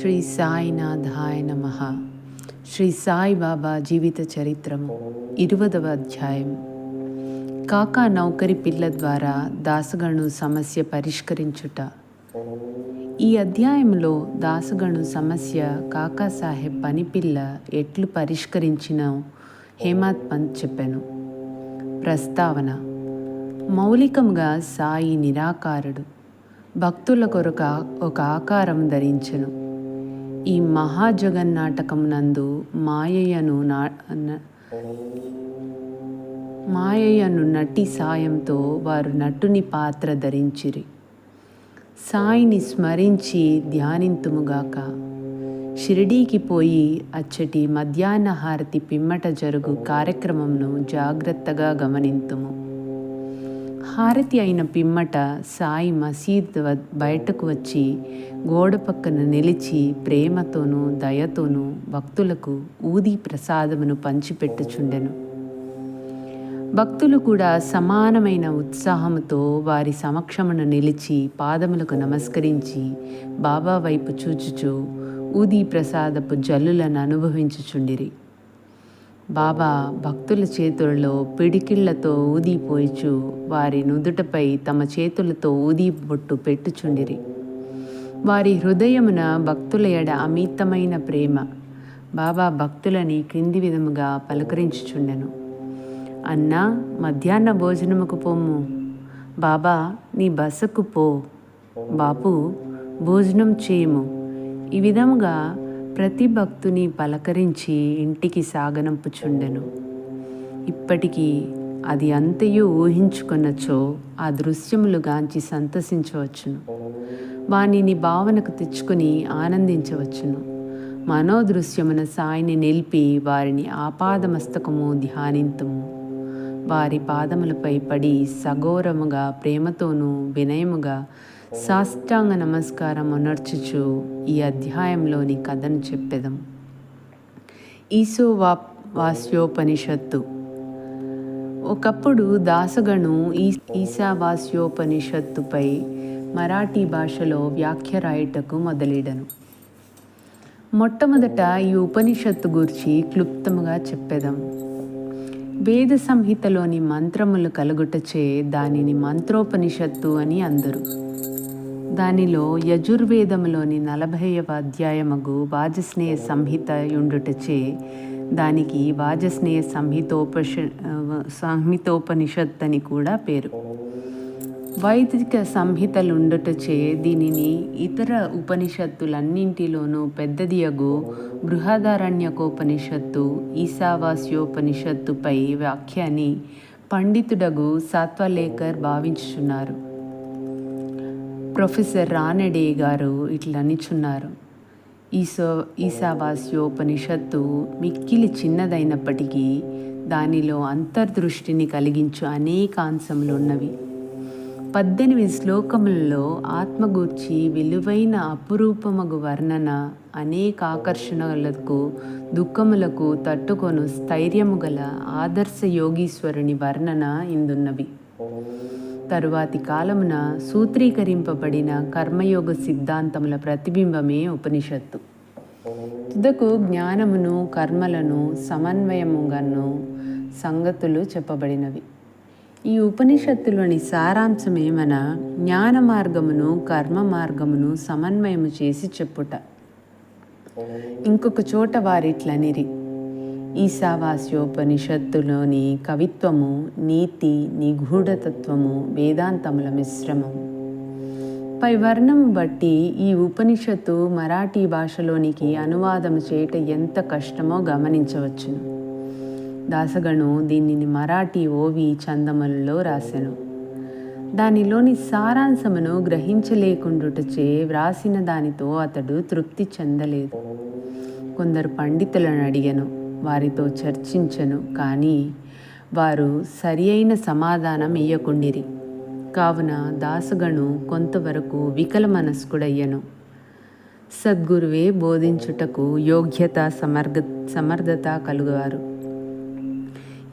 శ్రీ సాయినాథాయ నమ. శ్రీ సాయిబాబా జీవిత చరిత్రము ఇరువదవ అధ్యాయం. కాకా నౌకరి పిల్ల ద్వారా దాసగణు సమస్య పరిష్కరించుట. ఈ అధ్యాయంలో దాసగణు సమస్య కాకా సాహెబ్ పనిపిల్ల ఎట్లు పరిష్కరించిన హేమాత్ పంత్ చెప్పాను. ప్రస్తావన మౌలికంగా సాయి నిరాకారుడు. భక్తుల కొరక ఒక ఆకారం ధరించెను. ఈ మహాజగన్నాటకం నందు మాయయ్యను నా మాయయ్యను నటి సాయంతో వారు నటుని పాత్ర ధరించిరి. సాయిని స్మరించి ధ్యానింతుముగాక షిరిడీకి పోయి అచ్చటి మధ్యాహ్న హారతి పిమ్మట జరుగు కార్యక్రమంను జాగ్రత్తగా గమనింతుము. హారతి అయిన పిమ్మట సాయి మసీద్ వ- బయటకు వచ్చి గోడ పక్కన నిలిచి ప్రేమతోనూ దయతోనూ భక్తులకు ఊది ప్రసాదమును పంచిపెట్టుచుండెను. భక్తులు కూడా సమానమైన ఉత్సాహంతో వారి సమక్షమును నిలిచి పాదములకు నమస్కరించి బాబా వైపు చూచుచూ ఊది ప్రసాదపు జల్లులను అనుభవించుచుండిరి. బాబా భక్తుల చేతులలో పిడికిళ్ళతో ఊదిపోయిచు వారి నుదుటపై తమ చేతులతో ఊది బొట్టు పెట్టుచుండిరి. వారి హృదయమున భక్తుల ఎడ అమితమైన ప్రేమ బాబా భక్తులని క్రింది విధముగా పలకరించుచుండెను. అన్నా మధ్యాహ్న భోజనముకు పోము బాబా నీ బసకు పో. బాపు భోజనం చేయము ఈ విధముగా ప్రతి భక్తుని పలకరించి ఇంటికి సాగనంపుచుండెను. ఇప్పటికీ అది అంతయు ఊహించుకొనచో ఆ దృశ్యములు గాంచి సంతసించవచ్చును. వానిని భావనకు తెచ్చుకుని ఆనందించవచ్చును. మనోదృశ్యమున సాయిని నిలిపి వారిని ఆపాదమస్తకము ధ్యానింతుము. వారి పాదములపై పడి సగౌరముగా ప్రేమతోనూ వినయముగా సాష్టాంగ నమస్కారం అనర్చుచు ఈ అధ్యాయంలోని కథను చెప్పెదం. ఈసో వా వాస్యోపనిషత్తు. ఒకప్పుడు దాసగను ఈ ఈశావాస్యోపనిషత్తుపై మరాఠీ భాషలో వ్యాఖ్య రాయుటకు మొదలెడను. మొట్టమొదట ఈ ఉపనిషత్తు గురించి క్లుప్తముగా చెప్పేదాం. వేద సంహితలోని మంత్రములు కలుగుటచే దానిని మంత్రోపనిషత్తు అని అందరు. దానిలో యజుర్వేదములోని నలభైవ అధ్యాయమగు వాజస్నేయ సంహిత యుండుటచే దానికి వాజస్నేయ సంహితోపష సంహితోపనిషత్ అని కూడా పేరు. వైదిక సంహితలుండుటచే దీనిని ఇతర ఉపనిషత్తులన్నింటిలోనూ పెద్దదియగు బృహదారణ్యకోపనిషత్తు ఈశావాస్యోపనిషత్తుపై వ్యాఖ్యాని పండితుడగు సాత్వలేకర్ భావించుచున్నారు. ప్రొఫెసర్ రానడే గారు ఇట్లా ఇట్లనిచున్నారు ఈసో ఈశావాస్యోపనిషత్తు మిక్కిలి చిన్నదైనప్పటికీ దానిలో అంతర్దృష్టిని కలిగించు అనేక అంశములున్నవి. పద్దెనిమిది శ్లోకములలో ఆత్మగూర్చి విలువైన అపురూపమగు వర్ణన అనేక ఆకర్షణలకు దుఃఖములకు తట్టుకొను స్థైర్యము గల ఆదర్శ యోగీశ్వరుని వర్ణన ఇందున్నవి. తరువాతి కాలమున సూత్రీకరింపబడిన కర్మయోగ సిద్ధాంతముల ప్రతిబింబమే ఉపనిషత్తు. తుదకు జ్ఞానమును కర్మలను సమన్వయముగాను సంగతులు చెప్పబడినవి. ఈ ఉపనిషత్తులోని సారాంశం ఏమనా జ్ఞాన మార్గమును కర్మ మార్గమును సమన్వయము చేసి చెప్పుట. ఇంకొక చోట వారిట్లనిరి. ఈశావాస్యోపనిషత్తులోని కవిత్వము నీతి నిగూఢతత్వము వేదాంతముల మిశ్రమం. పై వర్ణం బట్టి ఈ ఉపనిషత్తు మరాఠీ భాషలోనికి అనువాదం చేయట ఎంత కష్టమో గమనించవచ్చును. దాసగణు దీనిని మరాఠీ ఓవి చందములలో రాశాను దానిలోని సారాంశమును గ్రహించలేకుండుటచే వ్రాసిన దానితో అతడు తృప్తి చెందలేదు. కొందరు పండితులను అడిగను వారితో చర్చించను కానీ వారు సరి అయిన సమాధానం ఇయ్యకుండిరి. కావున దాసుగను కొంతవరకు వికల మనస్కుడయ్యను సద్గురువే బోధించుటకు యోగ్యత సమర్థ సమర్థత కలుగువారు.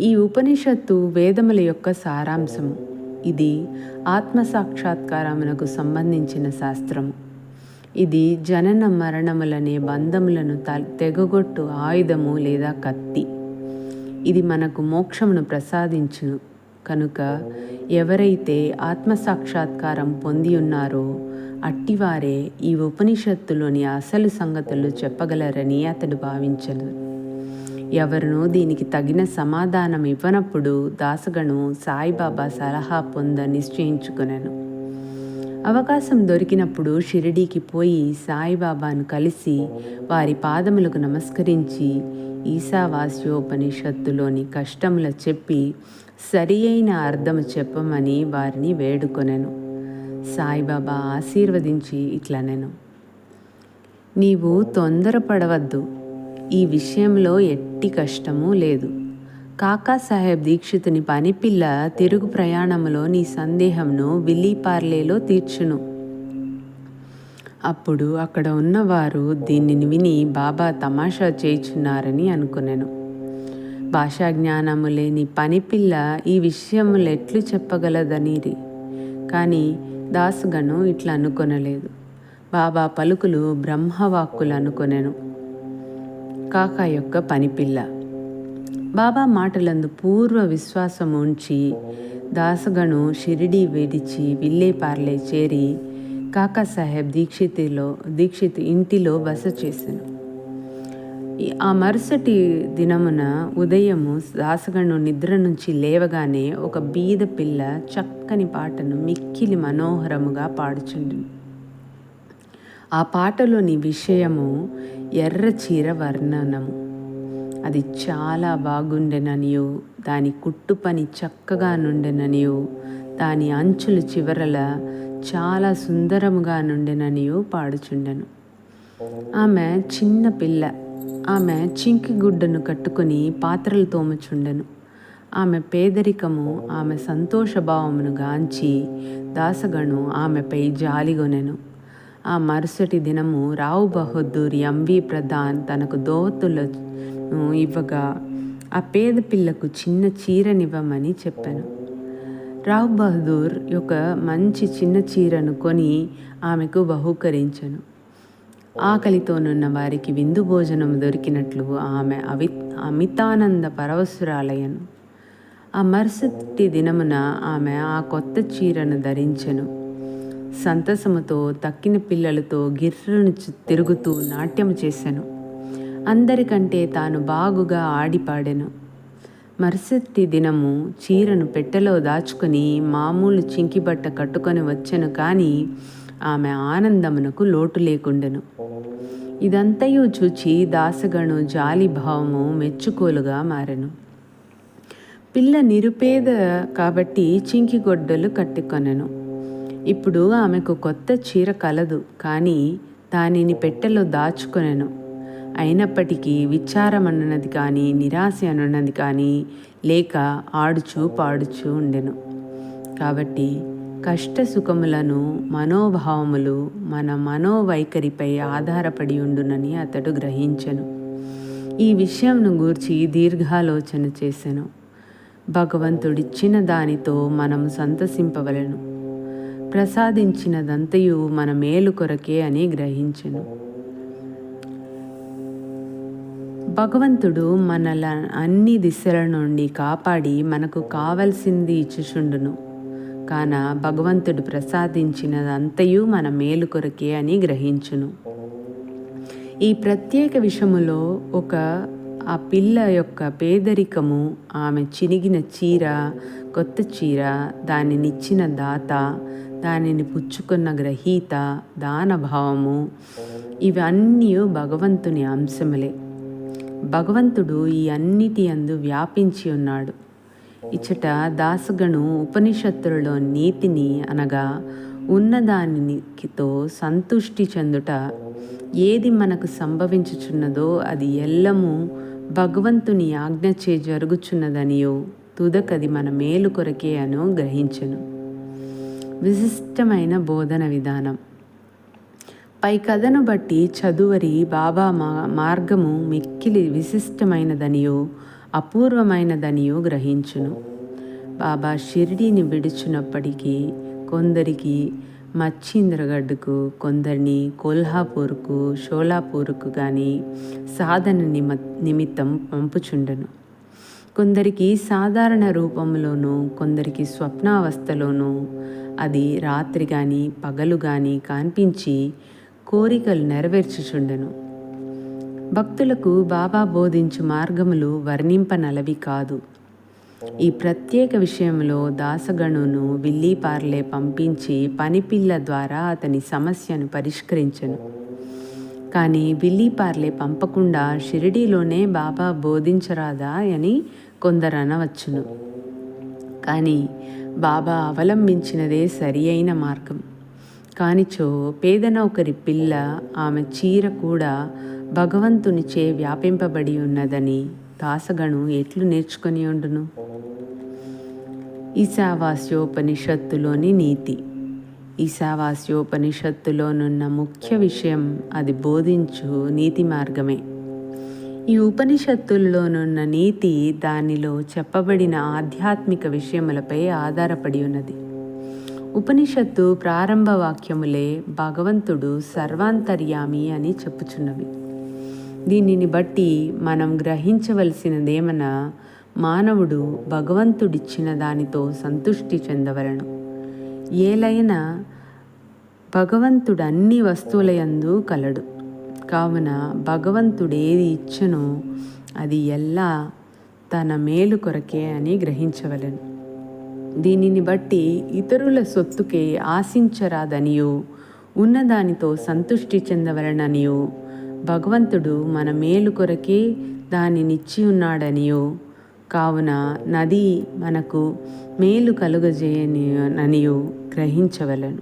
ఈ ఉపనిషత్తు వేదముల యొక్క సారాంశము. ఇది ఆత్మ సాక్షాత్కారమునకు సంబంధించిన శాస్త్రము. ఇది జనన మరణములనే బంధములను త తెగగొట్టు ఆయుధము లేదా కత్తి. ఇది మనకు మోక్షమును ప్రసాదించును. కనుక ఎవరైతే ఆత్మసాక్షాత్కారం పొంది ఉన్నారో అట్టివారే ఈ ఉపనిషత్తులోని అసలు సంగతులు చెప్పగలరని అతడు భావించను. ఎవరునూ దీనికి తగిన సమాధానం ఇవ్వనప్పుడు దాసగను సాయిబాబా సలహా పొంద నిశ్చయించుకున్నాను అవకాశం దొరికినప్పుడు షిరిడీకి పోయి సాయిబాబాను కలిసి వారి పాదములకు నమస్కరించి ఈశావాస్యోపనిషత్తులోని కష్టముల చెప్పి సరి అయిన అర్థము చెప్పమని వారిని వేడుకొనెను. సాయిబాబా ఆశీర్వదించి ఇట్లనెను. నీవు తొందరపడవద్దు. ఈ విషయంలో ఎట్టి కష్టము లేదు. కాకాసాహెబ్ దీక్షితుని పనిపిల్ల తిరుగు ప్రయాణములో నీ సందేహంను విల్లీపార్లేలో తీర్చును. అప్పుడు అక్కడ ఉన్నవారు దీనిని విని బాబా తమాషా చేయుచున్నారని అనుకున్నాను భాషా జ్ఞానము లేని పనిపిల్ల ఈ విషయములు ఎట్లు చెప్పగలదనిరి. కానీ దాసుగను ఇట్లా అనుకొనలేదు. బాబా పలుకులు బ్రహ్మవాక్కులు అనుకొనెను. కాకా యొక్క పనిపిల్ల బాబా మాటలందు పూర్వ విశ్వాసం ఉంచి దాసగను షిరిడి విడిచి విల్లేపార్లే చేరి కాకాసాహెబ్ దీక్షితిలో దీక్షిత్ ఇంటిలో బస చేశాను ఆ మరుసటి దినమున ఉదయము దాసగను నిద్ర నుంచి లేవగానే ఒక బీద పిల్ల చక్కని పాటను మిక్కిలి మనోహరముగా పాడుచుండి ఆ పాటలోని విషయము ఎర్ర చీర వర్ణనము. అది చాలా బాగుండెననియో దాని కుట్టు పని చక్కగా నుండెననియో దాని అంచులు చివరల చాలా సుందరముగా నుండెననియు పాడుచుండెను. ఆమె చిన్న పిల్ల. ఆమె చింకి గుడ్డను కట్టుకొని పాత్రలు తోముచుండెను. ఆమె పేదరికము ఆమె సంతోషభావమును గాంచి దాసగను ఆమెపై జాలిగొనెను ఆ మరుసటి దినము రావు బహదూర్ ఎంవి ప్రధాన్ తనకు దోవతులను ఇవ్వగా ఆ పేద పిల్లకు చిన్న చీరనివ్వమని చెప్పాను. రావు బహదూర్ యొక్క మంచి చిన్న చీరను కొని ఆమెకు బహూకరించను. ఆకలితోనున్న వారికి విందు భోజనం దొరికినట్లు ఆమె అవి అమితానంద పరవశురాలయను ఆ మరుసటి దినమున ఆమె ఆ కొత్త చీరను ధరించెను. సంతసముతో తక్కిన పిల్లలతో గిర్రును తిరుగుతూ నాట్యం చేశాను అందరికంటే తాను బాగుగా ఆడిపాడెను. మరుసటి దినము చీరను పెట్టెలో దాచుకొని మామూలు చింకిబట్ట కట్టుకొని వచ్చెను కానీ ఆమె ఆనందమునకు లోటు లేకుండెను. ఇదంతయు చూచి దాసగను జాలి భావము మెచ్చుకోలుగా మారెను. పిల్ల నిరుపేద కాబట్టి చింకిగొడ్డలు కట్టుకొనెను. ఇప్పుడు ఆమెకు కొత్త చీర కలదు కానీ దానిని పెట్టెలో దాచుకొనెను. అయినప్పటికీ విచారం అన్నది కానీ నిరాశ అనున్నది కానీ లేక ఆడుచు పాడుచు ఉండెను. కాబట్టి కష్ట సుఖములను మనోభావములు మన మనోవైఖరిపై ఆధారపడి ఉండునని అతడు గ్రహించెను. ఈ విషయంను గూర్చి దీర్ఘాలోచన చేసెను. భగవంతుడిచ్చిన దానితో మనము సంతసింపవలెను. ప్రసాదించినదంతయు మన మేలు కొరకే అని గ్రహించెను. భగవంతుడు మనల అన్ని దిశల నుండి కాపాడి మనకు కావలసింది ఇచ్చుచుండును. కాన భగవంతుడు ప్రసాదించినదంతయు మన మేలు కొరకే అని గ్రహించును. ఈ ప్రత్యేక విషయములో ఒక ఆ పిల్ల యొక్క పేదరికము ఆమె చినిగిన చీర కొత్త చీర దానినిచ్చిన దాత దానిని పుచ్చుకున్న గ్రహీత దానభావము ఇవన్నీ భగవంతుని అంశములే. భగవంతుడు ఈ అన్నిటి అందు వ్యాపించి ఉన్నాడు. ఇచ్చట దాసుగను ఉపనిషత్తులలో నీతిని అనగా ఉన్నదానితో సంతుష్టి చెందుట ఏది మనకు సంభవించుచున్నదో అది ఎల్లము భగవంతుని ఆజ్ఞచే జరుగుచున్నదనియో తుదకది మన మేలు కొరకే అను గ్రహించెను. విశిష్టమైన బోధన విధానం. పై కథను బట్టి చదువరి బాబా మా మార్గము మిక్కిలి విశిష్టమైనదనియో అపూర్వమైనదనియో గ్రహించును. బాబా షిరిడీని విడిచినప్పటికీ కొందరికి మచ్చింద్రగడ్కు కొందరిని కొల్హాపూర్కు షోలాపూర్కు కానీ సాధన నిమ నిమిత్తం పంపుచుండెను. కొందరికి సాధారణ రూపంలోనూ కొందరికి స్వప్నావస్థలోనూ అది రాత్రి కానీ పగలు కానీ కనిపించి కోరికలు నెరవేర్చుచుండెను. భక్తులకు బాబా బోధించు మార్గములు వర్ణింపనలవి కాదు. ఈ ప్రత్యేక విషయంలో దాసగణును విల్లీపార్లే పంపించి పనిపిల్ల ద్వారా అతని సమస్యను పరిష్కరించను. కానీ విల్లీపార్లే పంపకుండా షిరిడీలోనే బాబా బోధించరాదా అని కొందరు అనవచ్చును కానీ బాబా అవలంబించినదే సరి అయిన మార్గం. కానిచో పేదన ఒకరి పిల్ల ఆమె చీర కూడా భగవంతునిచే వ్యాపింపబడి ఉన్నదని దాసగణు ఎట్లు నేర్చుకొని ఉండును? ఈశావాస్యోపనిషత్తులోని నీతి. ఈశావాస్యోపనిషత్తులోనున్న ముఖ్య విషయం అది బోధించు నీతి మార్గమే. ఈ ఉపనిషత్తుల్లోనున్న నీతి దానిలో చెప్పబడిన ఆధ్యాత్మిక విషయములపై ఆధారపడి ఉన్నది. ఉపనిషత్తు ప్రారంభ వాక్యములే భగవంతుడు సర్వాంతర్యామి అని చెప్పుచున్నవి. దీనిని బట్టి మనం గ్రహించవలసినదేమన మానవుడు భగవంతుడిచ్చిన దానితో సంతృష్టి చెందవలను. ఏలైనా భగవంతుడు అన్ని వస్తువులయందు కలడు. కావున భగవంతుడు ఏది ఇచ్చనో అది ఎల్లా తన మేలు కొరకే అని గ్రహించవలను. దీనిని బట్టి ఇతరుల సొత్తుకే ఆశించరాదనియో ఉన్నదానితో సంతృష్టి చెందవలననియో. భగవంతుడు మన మేలు కొరకే దానినిచ్చి ఉన్నాడనియో. కావున నది మనకు మేలు కలుగజేయనియు గ్రహించవలను.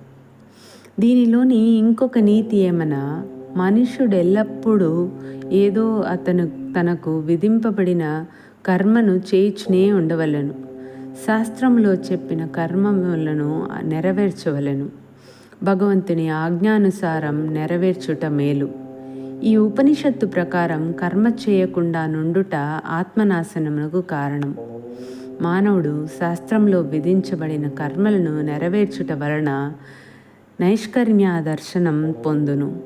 దీనిలోని ఇంకొక నీతి ఏమన్నా మనుష్యుడు ఎల్లప్పుడూ ఏదో అతను తనకు విధింపబడిన కర్మను చేయిచునే ఉండవలను. శాస్త్రంలో చెప్పిన కర్మములను నెరవేర్చవలను. భగవంతుని ఆజ్ఞానుసారం నెరవేర్చుట మేలు. ఈ ఉపనిషత్తు ప్రకారం కర్మ చేయకుండా నుండుట ఆత్మనాశనమునకు కారణం. మానవుడు శాస్త్రంలో విధించబడిన కర్మలను నెరవేర్చుట వలన నైష్కర్మ్య దర్శనం పొందును.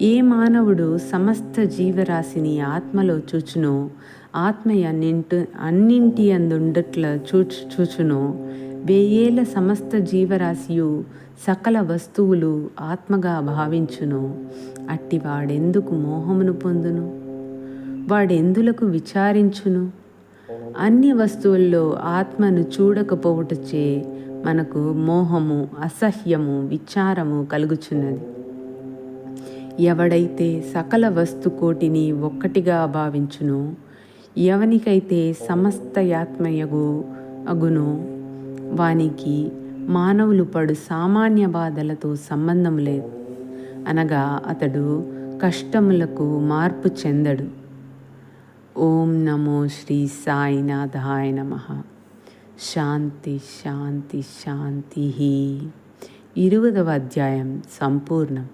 ఏ మానవుడు సమస్త జీవరాశిని ఆత్మలో చూచునో ఆత్మయ అన్నింటి అన్నింటి అందుండట్ల చూచు చూచును. వేయేల సమస్త జీవరాశియు సకల వస్తువులు ఆత్మగా భావించును. అట్టి వాడెందుకు మోహమును పొందును? వాడెందులకు విచారించును? అన్ని వస్తువుల్లో ఆత్మను చూడకపోవటచే మనకు మోహము అసహ్యము విచారము కలుగుచున్నది. ఎవడైతే సకల వస్తు కోటిని ఒక్కటిగా భావించునో ఎవనికైతే సమస్త యాత్మయగు అగునో. వానికి మానవులు పడు సామాన్య బాధలతో సంబంధం లేదు. అనగా అతడు కష్టములకు మార్పు చెందడు. ఓం నమో శ్రీ సాయినాథాయ నమ. శాంతి శాంతి శాంతి. ఇరువదవ అధ్యాయం సంపూర్ణం.